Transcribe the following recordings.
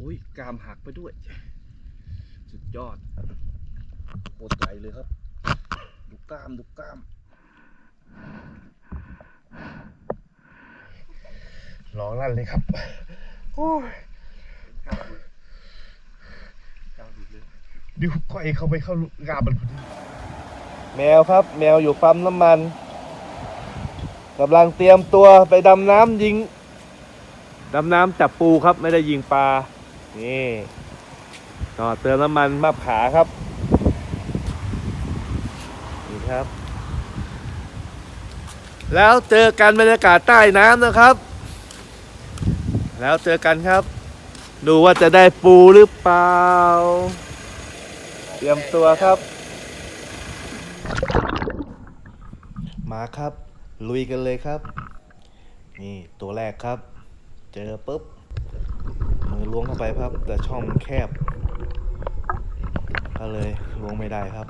อุ้ยกามหักไปด้วย สุดยอดโคตรใหญ่เลยครับ ดูกล้ามดูกล้าม ร้องลั่นเลยครับ โอ้ยดิวก้อยเข้าไปเข้ากามันพอดีแมวครับ แมวอยู่ปั๊มน้ำมันกำลังเตรียมตัวไปดำน้ำยิง ดำน้ำจับปูครับ ไม่ได้ยิงปลา นี่ต่อเติมน้ำมันมาผาครับ นี่ครับ แล้วเจอกันบรรยากาศใต้น้ำนะครับ แล้วเจอกันครับ ดูว่าจะได้ปูหรือเปล่า เตรียมตัวครับ มาครับ ลุยกันเลยครับ นี่ตัวแรกครับ เจอปุ๊บ ล้วงเข้าไปครับ แต่ช่องแคบ ก็เลยล้วงไม่ได้ครับ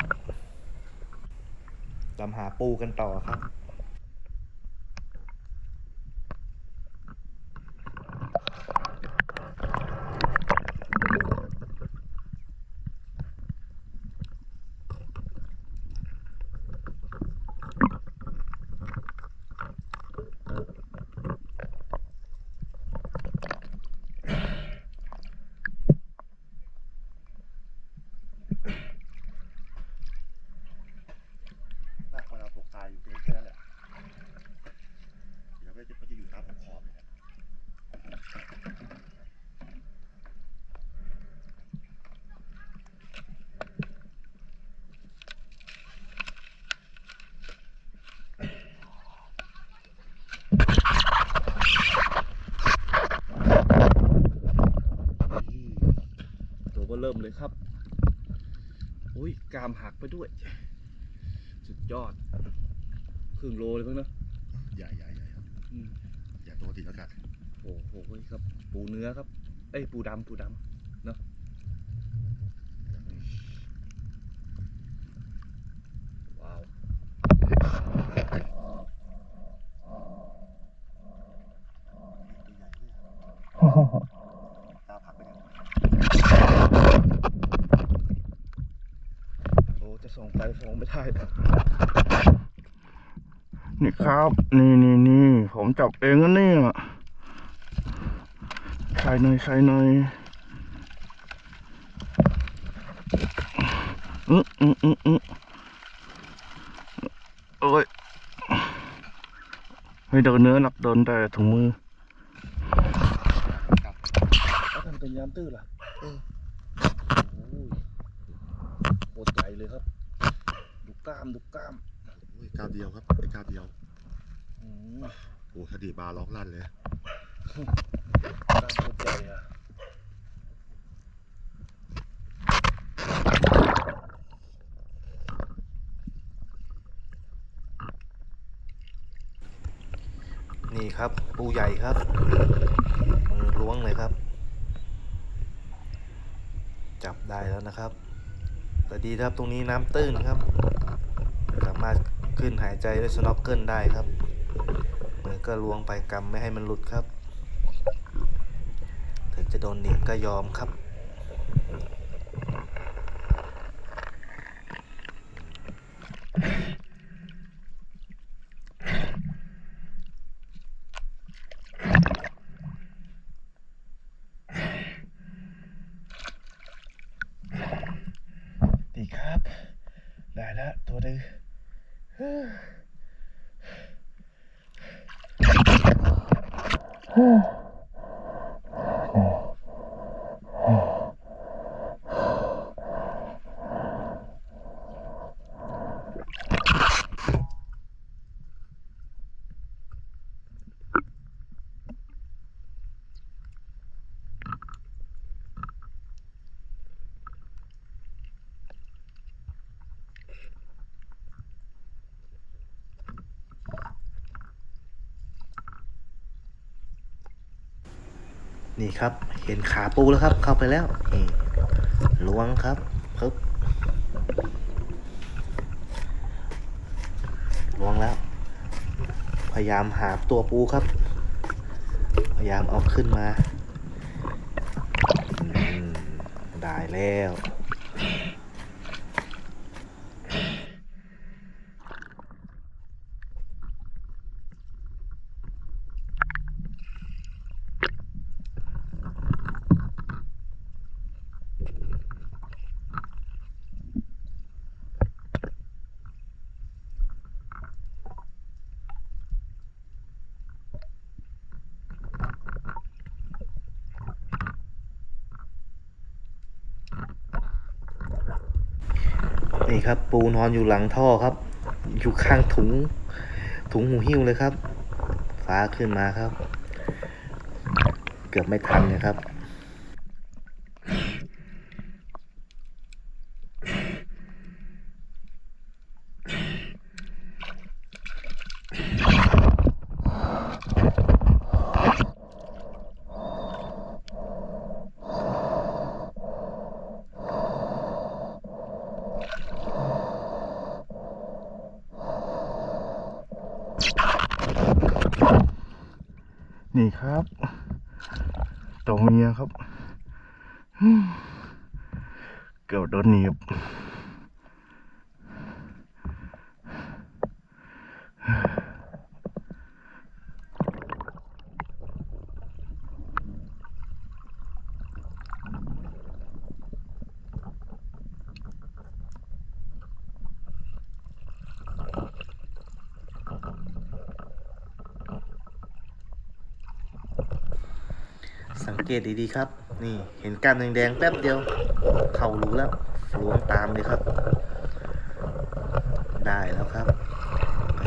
ตามหาปูกันต่อครับ ลากมาเราตกตายอยู่เพียงแค่นั้นแหละเดี๋ยวก็จะก็จะอยู่ตามขอบๆเนี่ยนี่ ตัวก็ เริ่มเลยครับอุ้ยกรามหักไปด้วย สุดยอดครึ่งโลเลยมั้งเนอะใหญ่ใหญ่ใหญ่ครับอืมใหญ่ปกติแล้วกันโอ้โหครับ ปูเนื้อครับ เอ้ยปูดำปูดำเนอะว้าว ตาผักไปเนี่ย โอ้ จะส่งไปส่งไม่ได้นี่ครับ นี่นี่นี่ผมจับเองนะเนี่ยใส่หน่อยใส่หน่อยอืออืออืออือโอ้ยไม่โดนเนื้อหนักโดนแต่ถุงมือแล้วทำเป็นยามตื้อล่ะเออโอ้ยโคตรใหญ่เลยครับดู กล้ามดูกล้ามโอ้ยก้าวเดียวครับไอ้ก้าวเดียวอืมโอ้ถ้าดีบาร์ร้องลั่นเลยกล้ามโคตรใหญ่อะนี่ครับปูใหญ่ครับ มือล้วงเลยครับ จับได้แล้วนะครับ แต่ดีครับตรงนี้น้ำตื้นครับ สามารถขึ้นหายใจด้วยสโนว์เกิลได้ครับมือก็ล้วงไปกำไม่ให้มันหลุดครับ ถึงจะโดนหนีบก็ยอมครับ ดี ครับ ได้แล้วตัวหนึง นี่ครับ เห็นขาปูแล้วครับ เข้าไปแล้วนี่ล้วงครับปึ๊บล้วงแล้ว พยายามหาตัวปูครับ พยายามเอาขึ้นมา ได้แล้ว นี่ครับ ปูนอนอยู่หลังท่อครับ อยู่ข้างถุง ถุงหูหิ้วเลยครับ ฟ้าขึ้นมาครับ เกือบไม่ทันเลยครับ นี่ครับตัวเมียครับ เกือบโดนหนีบ สัง เกตดีๆครับ นี่เห็นก้านแดงๆแป๊บเดียว เข่ารู้แล้วล้วงตามเลยครับ ได้แล้วครับ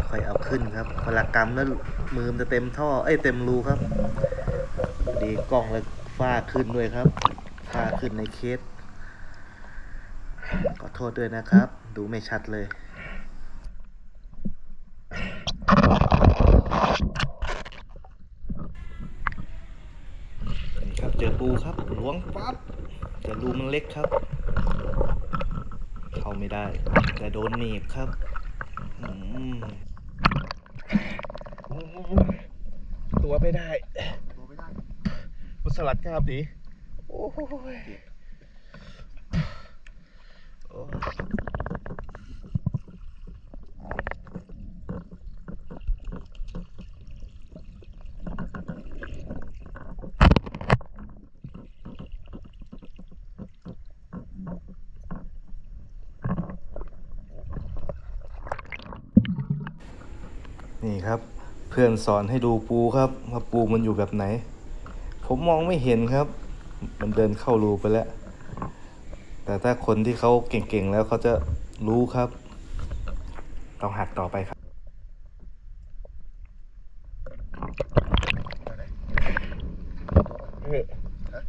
ค่อยๆเอาขึ้นครับเวลากำแล้วมือมันจะเต็มท่อเอ้ยเต็มรูครับ ดีกล้องเลยฟาขึ้นด้วยครับฟาขึ้นในเคสขอโทษด้วยนะครับ ดูไม่ชัดเลย นี่ ครับเจอปูครับล้วงปั๊บแต่รูมันเล็กครับ เข้าไม่ได้ แต่โดนหนีบครับอืมตัวไม่ได้ ตัวไม่ได้มุสลัดกราบดีโอ้ย นี่ครับ เพื่อนสอนให้ดูปูครับว่าปูมันอยู่แบบไหน ผมมองไม่เห็นครับ มันเดินเข้ารูไปแล้ว แต่ถ้าคนที่เขาเก่งๆแล้วเขาจะรู้ครับ ต้องหัดต่อไปครับ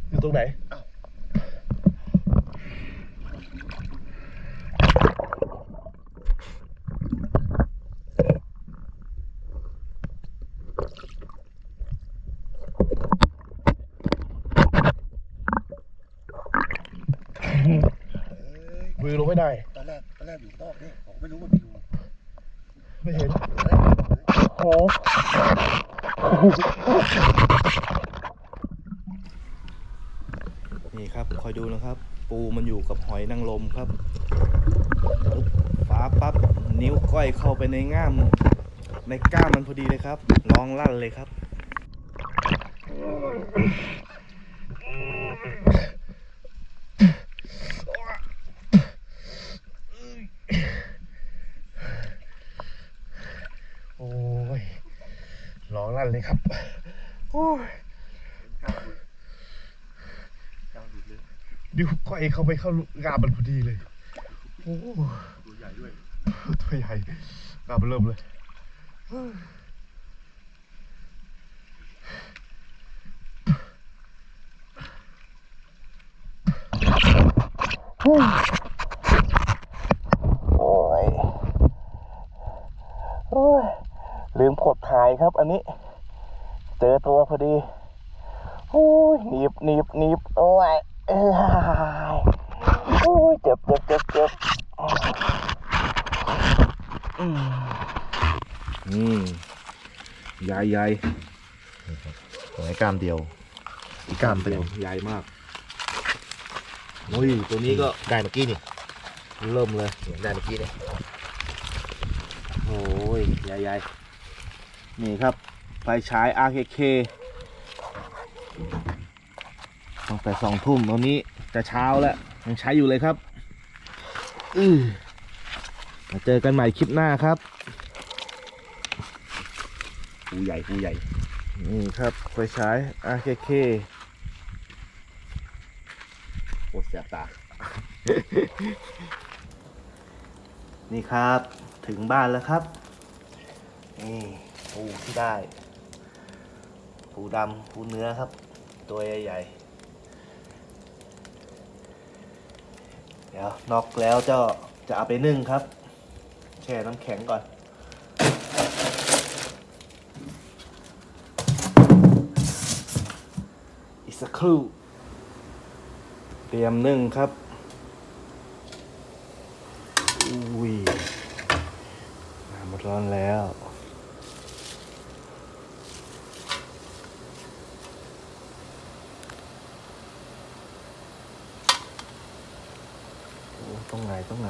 อยู่ตรงไหน มือลงไม่ได้ ตอนแรกตอนแรกอยู่นอกเนี่ยผมไม่รู้ว่ามีรูไม่เห็นโอ้นี่ครับ คอยดูนะครับ ปูมันอยู่กับหอยนางรมครับปึ๊บฟ้าปั๊บนิ้วก้อยเข้าไปในง่าม ในก้ามมันพอดีเลยครับร้องลั่นเลยครับ โอ้ยร้องลั่ นเลยครับ โอ้ยดกล้ามหลุดเลยนิ้วก้อยเข้าไปเข้าง่ามมันพอดีเลย โอ้ตัวใหญ่ด้วย ตัวใหญ่ง่ามมันเริ่มเลยโอ้ย โอ้ย ลืมกดถ่ายครับอันนี้ เจอตัวพอดีโอ้ยหนีบหนีบหนีบโอ้ยเอ้ยโอ้ยเจ็บเจ็บเจ็บเจ็บอืมนี่ใหญ่ใหญ่หอยกล้ามเดียว อีกกล้ามเดียวใหญ่มากโอ้ยตัวนี้ก็ได้เมื่อกี้นี่เริ่มเลยเนี่ยได้เมื่อกี้เนี่ยโอ้ยใหญ่ๆนี่ครับ ไฟฉาย RKK ตั้งแต่สองทุ่มตอนนี้จะเช้าแล้ว ยังใช้อยู่เลยครับ อือมาเจอกันใหม่คลิปหน้าครับปูใหญ่ปูใหญ่ นี่ครับ ไฟฉาย RKK โคตรแสบตา นี่ครับถึงบ้านแล้วครับ นี่ปูที่ได้ ปูดำปูเนื้อครับ ตัวใหญ่ๆ เดี๋ยวนอกแล้วจ้าจะเอาไปนึ่งครับ แช่น้ำแข็งก่อนอีกสักครู่ เตรียมนึ่งครับ อุ้ยน้ำมันร้อนแล้ว โอ้ตรงไหนตรงไหน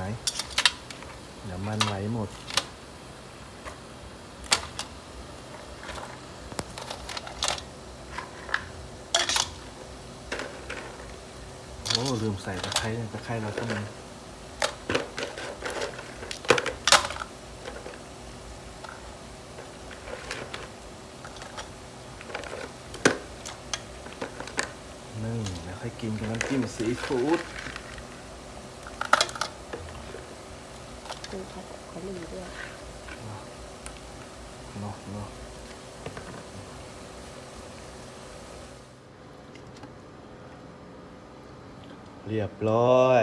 เดี๋ยวมันไหลหมด โอ้ลืมใส่ตะไคร้เนี่ยตะไคร้เราก็มีนึ่งแล้วค่อยกินกับน้ำจิ้มซีฟู้ด คือเขาเขามีด้วยเนาะเนาะเรียบร้อย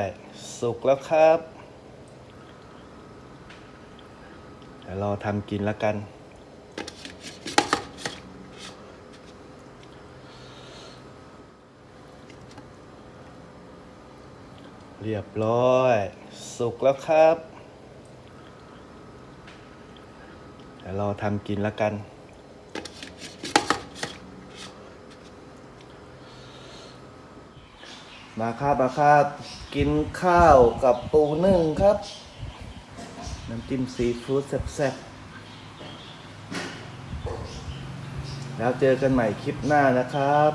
สุกแล้วครับเดี๋ยวเราทำกินแล้วกันเรียบร้อย สุกแล้วครับ เดี๋ยวเราทำกินแล้วกัน มาครับมาครับ กินข้าวกับปูนึ่งครับ น้ำจิ้มซีฟู้ดแซ่บๆ แล้วเจอกันใหม่คลิปหน้านะครับ